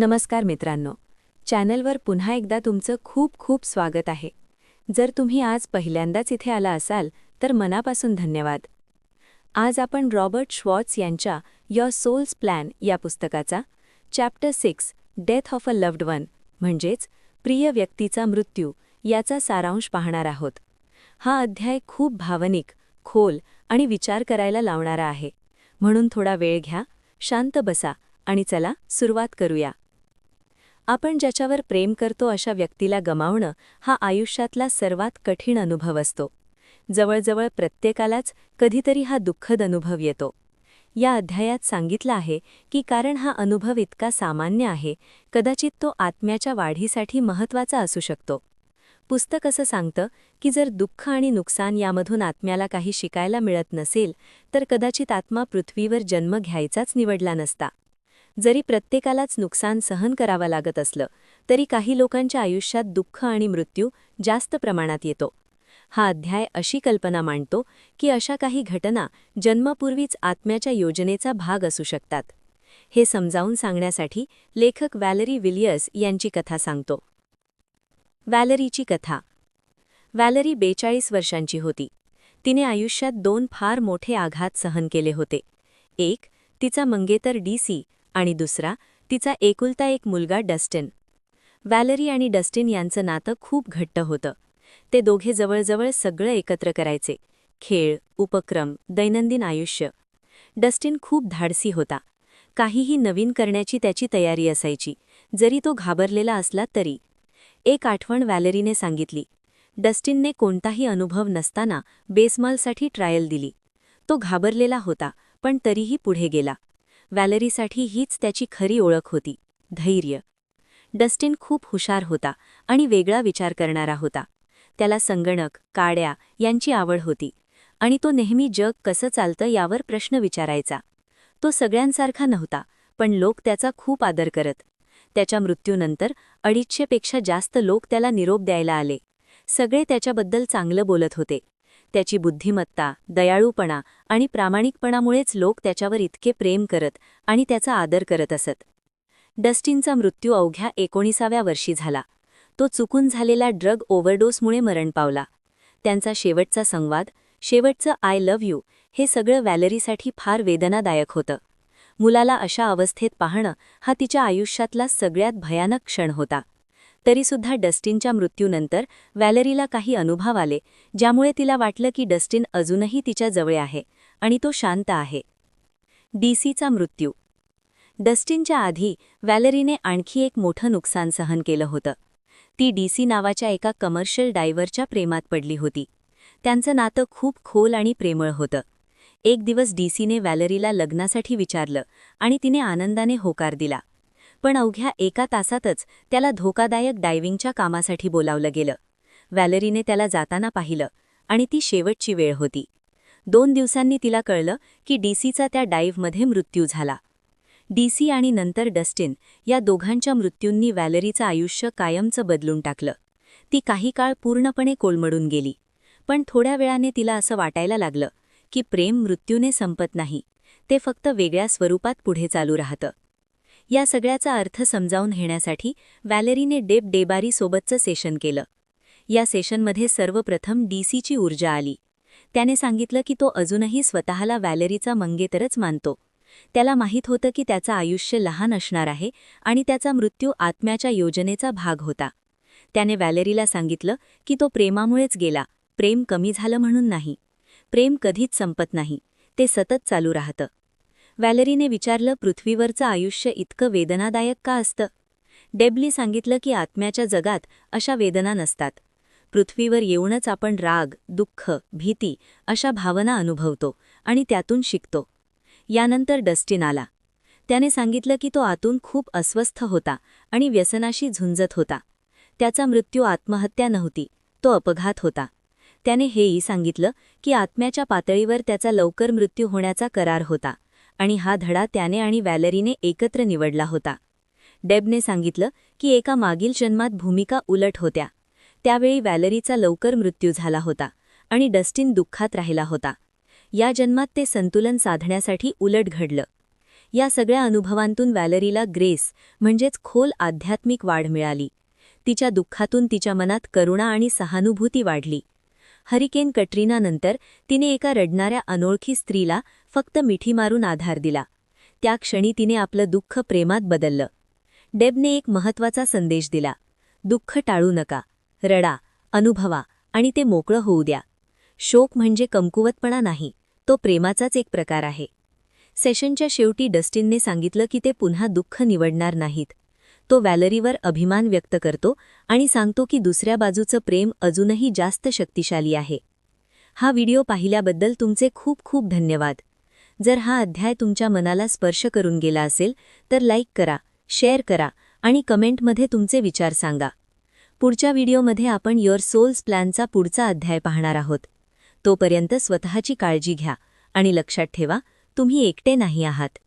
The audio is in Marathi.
नमस्कार मित्रांनो. चॅनलवर पुन्हा एकदा तुमचं खूप खूप स्वागत आहे. जर तुम्ही आज पहिल्यांदाच इथे आला असाल तर मनापासून धन्यवाद. आज आपण रॉबर्ट श्वॉट्स यांच्या युअर सोल्स प्लॅन या पुस्तकाचा chapter six death of a loved one म्हणजेच प्रिय व्यक्तीचा मृत्यू याचा सारांश पाहणार आहोत. हा अध्याय खूप भावनिक खोल आणि विचार करायला लावणारा आहे. म्हणून थोडा वेळ घ्या शांत बसा आणि चला सुरुवात करूया. आपण ज्याच्यावर प्रेम करतो अशा व्यक्तीला गमावणं हा आयुष्यातला सर्वात कठीण अनुभव असतो. जवळजवळ प्रत्येकालाच कधीतरी हा दुःखद अनुभव येतो. या अध्यायात सांगितलं आहे की कारण हा अनुभव इतका सामान्य आहे कदाचित तो आत्म्याच्या वाढीसाठी महत्त्वाचा असू शकतो. पुस्तक असं सांगतं की जर दुःख आणि नुकसान यामधून आत्म्याला काही शिकायला मिळत नसेल तर कदाचित आत्मा पृथ्वीवर जन्म घ्यायचाच निवडला नसता. जरी प्रत्येकालाच नुकसान सहन करावं लागत असलं तरी काही लोकांच्या आयुष्यात दुःख आणि मृत्यू जास्त प्रमाणात येतो. हा अध्याय अशी कल्पना मांडतो की अशा काही घटना जन्मपूर्वीच आत्म्याच्या योजनेचा भाग असू शकतात. हे समजावून सांगण्यासाठी लेखक वॅलरी विलियर्स यांची कथा सांगतो. वॅलरीची कथा. वॅलरी बेचाळीस वर्षांची होती. तिने आयुष्यात दोन फार मोठे आघात सहन केले होते. एक तिचा मंगेतर डीसी आणि दुसरा तिचा एकुलता एक मुलगा डस्टिन. वॅलरी आणि डस्टिन यांचं नातं खूप घट्ट होतं. ते दोघे जवळजवळ सगळं एकत्र करायचे. खेळ उपक्रम दैनंदिन आयुष्य. डस्टिन खूप धाडसी होता. काहीही नवीन करण्याची त्याची तयारी असायची. जरी तो घाबरलेला असला तरी. एक आठवण वॅलरीने सांगितली. डस्टिनने कोणताही अनुभव नसताना बेसमॉलसाठी ट्रायल दिली. तो घाबरलेला होता पण तरीही पुढे गेला. वॅलरीसाठी हीच त्याची खरी ओळख होती. धैर्य. डस्टिन खूप हुशार होता आणि वेगळा विचार करणारा होता. त्याला संगणक काड्या यांची आवड होती आणि तो नेहमी जग कसं चालतं यावर प्रश्न विचारायचा. तो सगळ्यांसारखा नव्हता पण लोक त्याचा खूप आदर करत. त्याच्या मृत्यूनंतर अडीचशेपेक्षा जास्त लोक त्याला निरोप द्यायला आले. सगळे त्याच्याबद्दल चांगलं बोलत होते. त्याची बुद्धिमत्ता दयाळूपणा आणि प्रामाणिकपणामुळेच लोक त्याच्यावर इतके प्रेम करत आणि त्याचा आदर करत असत. डस्टिनचा मृत्यू अवघ्या एकोणीसाव्या वर्षी झाला. तो चुकून झालेला ड्रग ओव्हरडोसमुळे मरण पावला. त्यांचा शेवटचा संवाद शेवटचं आय लव्ह यू हे सगळं वॅलरीसाठी फार वेदनादायक होतं. मुलाला अशा अवस्थेत पाहणं हा तिच्या आयुष्यातला सगळ्यात भयानक क्षण होता. तरीसुद्धा डस्टिनच्या मृत्यूनंतर वॅलरीला काही अनुभव आले ज्यामुळे तिला वाटलं की डस्टिन अजूनही तिच्या जवळ आहे आणि तो शांत आहे. डीसीचा मृत्यू. डस्टिनच्या आधी व्हॅलरीने आणखी एक मोठं नुकसान सहन केलं होतं. ती डीसी नावाच्या एका कमर्शियल डायव्हरच्या प्रेमात पडली होती. त्यांचं नातं खूप खोल आणि प्रेमळ होतं. एक दिवस डीसीने वॅलरीला लग्नासाठी विचारलं आणि तिने आनंदाने होकार दिला. पण अवघ्या एका तासातच त्याला धोकादायक डायव्हिंगच्या कामासाठी बोलावलं गेलं. वॅलरीने त्याला जाताना पाहिलं आणि ती शेवटची वेळ होती. दोन दिवसांनी तिला कळलं की डीसीचा त्या डाईव्हमध्ये मृत्यू झाला. डीसी आणि नंतर डस्टिन या दोघांच्या मृत्यूंनी वॅलरीचं आयुष्य कायमचं बदलून टाकलं. ती काही काळ पूर्णपणे कोलमडून गेली. पण थोड्या वेळाने तिला असं वाटायला लागलं की प्रेम मृत्यूने संपत नाही. ते फक्त वेगळ्या स्वरूपात पुढे चालू राहतं. या सगळ्याचा अर्थ समजावून घेण्यासाठी वॅलेरीने डेप डेबारी सोबतचं सेशन केलं. या सेशनमध्ये सर्वप्रथम डीसीची ऊर्जा आली. त्याने सांगितलं की तो अजूनही स्वतःला वॅलेरीचा मंगेतरच मानतो. त्याला माहीत होतं की त्याचं आयुष्य लहान असणार आहे आणि त्याचा मृत्यू आत्म्याच्या योजनेचा भाग होता. त्याने वॅलेरीला सांगितलं की तो प्रेमामुळेच गेला प्रेम कमी झालं म्हणून नाही. प्रेम कधीच संपत नाही ते सतत चालू राहतं. वॅलरीने विचारलं पृथ्वीवरचं आयुष्य इतकं वेदनादायक का असतं? डेबली सांगितलं की आत्म्याच्या जगात अशा वेदना नसतात. पृथ्वीवर येऊनच आपण राग दुःख भीती अशा भावना अनुभवतो आणि त्यातून शिकतो. यानंतर डस्टिन आला. त्याने सांगितलं की तो आतून खूप अस्वस्थ होता आणि व्यसनाशी झुंजत होता. त्याचा मृत्यू आत्महत्या नव्हती तो अपघात होता. त्याने हेही सांगितलं की आत्म्याच्या पातळीवर त्याचा लवकर मृत्यू होण्याचा करार होता. आणि हा धडा त्याने आणि वॅलरीने एकत्र निवडला होता. डेबने सांगितलं की एका मागील जन्मात भूमिका उलट होत्या. त्यावेळी वॅलरीचा लवकर मृत्यू झाला होता आणि डस्टिन दुःखात राहिला होता. या जन्मात ते संतुलन साधण्यासाठी उलट घडलं. या सगळ्या अनुभवांतून वॅलरीला ग्रेस म्हणजेच खोल आध्यात्मिक वाढ मिळाली. तिच्या दुःखातून तिच्या मनात करुणा आणि सहानुभूती वाढली. हरिकेन कटरीनानंतर तिने एका रडणाऱ्या अनोळखी स्त्रीला फक्त मिठी मारून आधार दिला. त्या क्षणी तिने आपलं दुःख प्रेमात बदललं. डेबने एक महत्त्वाचा संदेश दिला. दुःख टाळू नका. रडा अनुभवा आणि ते मोकळं होऊ द्या. शोक म्हणजे कमकुवतपणा नाही तो प्रेमाचाच एक प्रकार आहे. सेशनच्या शेवटी डस्टिनने सांगितलं की ते पुन्हा दुःख निवडणार नाहीत. तो वॅलरीवर अभिमान व्यक्त करतो आणि सांगतो की दुसऱ्या बाजूचं प्रेम अजूनही जास्त शक्तिशाली आहे. हा व्हिडिओ पाहिल्याबद्दल तुमचे खूप खूप धन्यवाद. जर हा अध्याय तुमच्या मनाला स्पर्श करून गेला असेल तर लाईक करा शेअर करा आणि कमेंटमध्ये तुमचे विचार सांगा. पुढच्या व्हिडिओमध्ये आपण युअर सोल्स प्लॅनचा पुढचा अध्याय पाहणार आहोत. तोपर्यंत स्वतःची काळजी घ्या आणि लक्षात ठेवा तुम्ही एकटे नाही आहात.